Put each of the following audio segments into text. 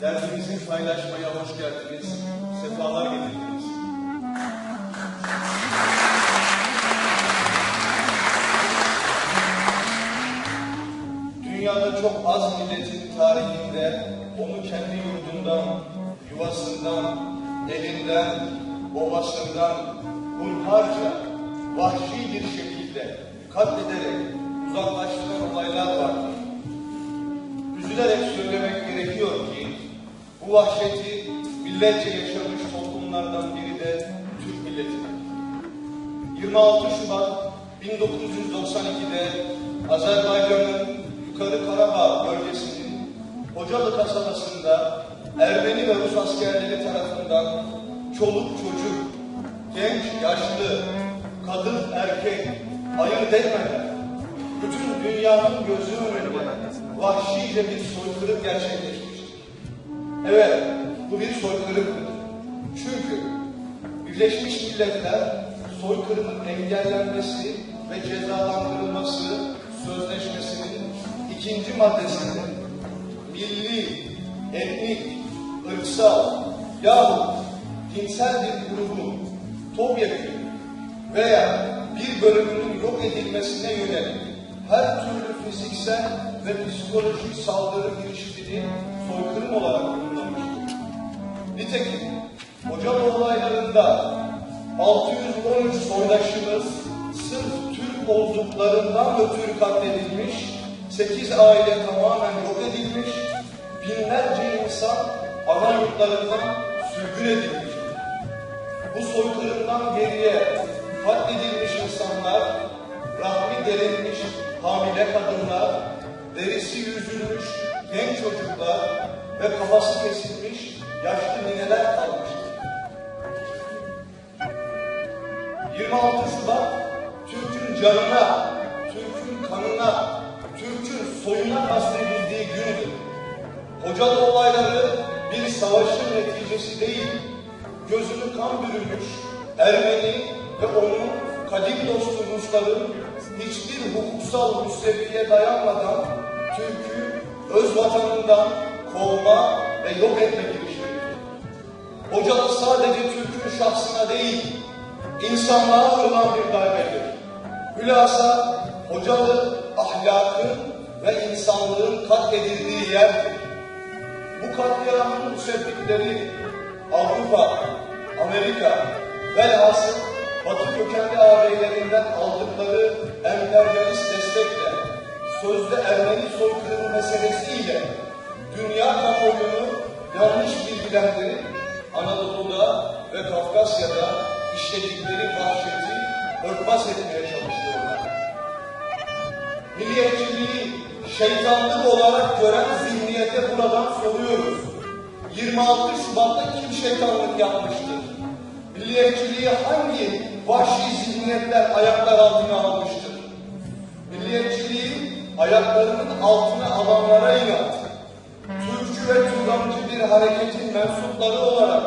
Derdimizi paylaşmaya hoş geldiniz. Sefalar getirdiniz. Dünyada çok az milletin tarihinde onu kendi yurdundan, yuvasından, elinden, babasından hunharca, vahşi bir şekilde katlederek uzaklaştıran olaylar vardır. Üzülerek söylemek gerekiyor ki bu vahşeti milletçe yaşamış toplumlardan biri de Türk milletidir. 26 Şubat 1992'de Azerbaycan'ın Yukarı Karabağ bölgesinin Hocalı kasabasında Ermeni ve Rus askerleri tarafından çoluk çocuk, genç, yaşlı, kadın, erkek ayırt etmeden bütün dünyanın gözü önünde vahşice bir soykırım gerçekleşmiştir. Evet, bu bir soykırımdır. Çünkü Birleşmiş Milletler soykırımın engellenmesi ve cezalandırılması sözleşmesinin ikinci maddesinde milli, etnik, ırksal yahut dinsel bir grubun topyekun veya bir bölümünün yok edilmesine yönelik her türlü fiziksel ve psikolojik saldırı girişimini soykırım olarak tanımlamıştır. Nitekim Hocalı olaylarında 613 soydaşımız sırf Türk olduklarından ötürü katledilmiş, 8 aile tamamen yok edilmiş, binlerce insan ana yurtlarından sürgün edilmiştir. Bu soykırımdan geriye katledilmiş insanlar, rahmi delinmiş hamile kadınlar, derisi yüzülmüş genç çocuklar ve kafası kesilmiş yaşlı nineler kalmıştır. 26 Şubat Türk'ün canına, Türk'ün kanına, Türk'ün soyuna kastedildiği gündür. Hocalı olayları bir savaşın neticesi değil, gözünü kan bürümüş Ermeni ve onun kadim dostu Rusların hiçbir hukuksal müsebbiye dayanmadan Türk'ü öz vatanından kovma ve yok etme girişimidir. Hocalı sadece Türk'ün şahsına değil, insanlığa vurulan bir darbedir. Hülasa Hocalı ahlakın ve insanlığın katledildiği yerdir. Bu katliamın müsebbipleri Avrupa, Amerika, velhasıl Batı kökenli ağabeylerinden aldıkları emperyalist destekle sözde Ermeni soykırımı meselesiyle dünya kamuoyunu yanlış bilgilendirip Anadolu'da ve Kafkasya'da işledikleri vahşeti örtbas etmeye çalışıyorlar. Milliyetçiliği şeytanlık olarak gören zihniyete buradan soruyoruz. 26 Şubat'ta kim şeytanlık yapmıştır? Milliyetçiliği hangi vahşi zihniyetler ayaklar altına almıştır? Milliyetçiliği ayaklarının altına alanlara inat. Türkçü ve Tuğlamcı bir hareketin mensupları olarak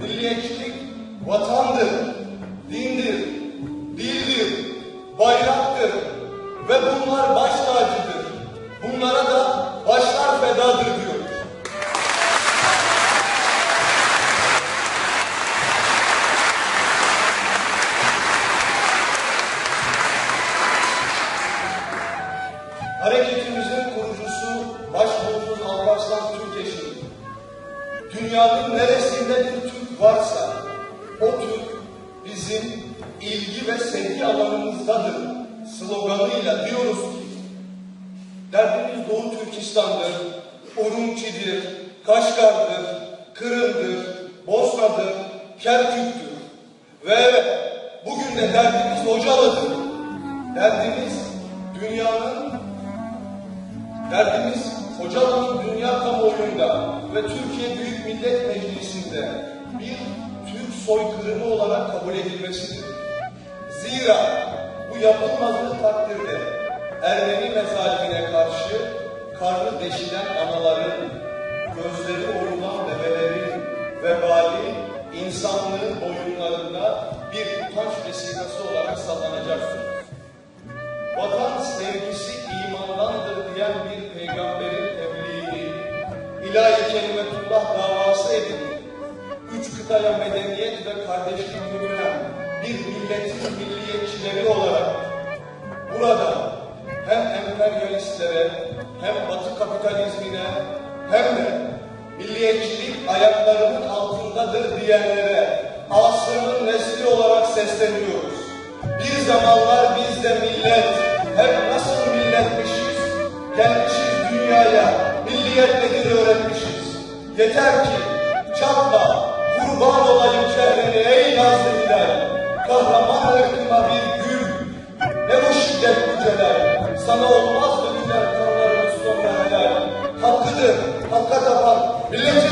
milliyetçilik vatandır, Hareketimizin kurucusu Başbuğumuz Alparslan Türkeş'in dünyanın neresinde bir Türk varsa o Türk bizim ilgi ve sevgi alanımızdadır sloganıyla diyoruz ki derdimiz Doğu Türkistan'dır, Urumçi'dir, Kaşgar'dır, Kırım'dır, Bosna'dır, Kerkük'tür. Ve evet, bugün de derdimiz Hocalı'dır. Derdimiz dünyanın Derdimiz Hocalı'nın dünya kamuoyunda ve Türkiye Büyük Millet Meclisi'nde bir Türk soykırımı olarak kabul edilmesidir. Zira bu yapılmadığı takdirde Ermeni mezalimine karşı karnı deşilen anaların, gözleri orulan bebelerin vebali insanlığın boyunlarında bir utanç vesikası olarak sallanacaktır. Üç kıtaya medeniyet ve kardeşlik yürüyen bir milletin milliyetçileri olarak burada hem emperyalistlere hem batı kapitalizmine hem de milliyetçilik ayaklarının altındadır diyenlere asrının nesli olarak sesleniyoruz. Bir zamanlar biz de millet, hep nasıl milletmişiz, gelmişiz dünyaya, milliyet nedir öğretmişiz. Yeter ki çatla, kurban olayım çehreni ey nazlı kahraman ırkıma bir gül, ne bu şiddet güceler, sana olmaz mı güzel kanlarımız sonra helal. Hakkıdır, hakka tapan, millet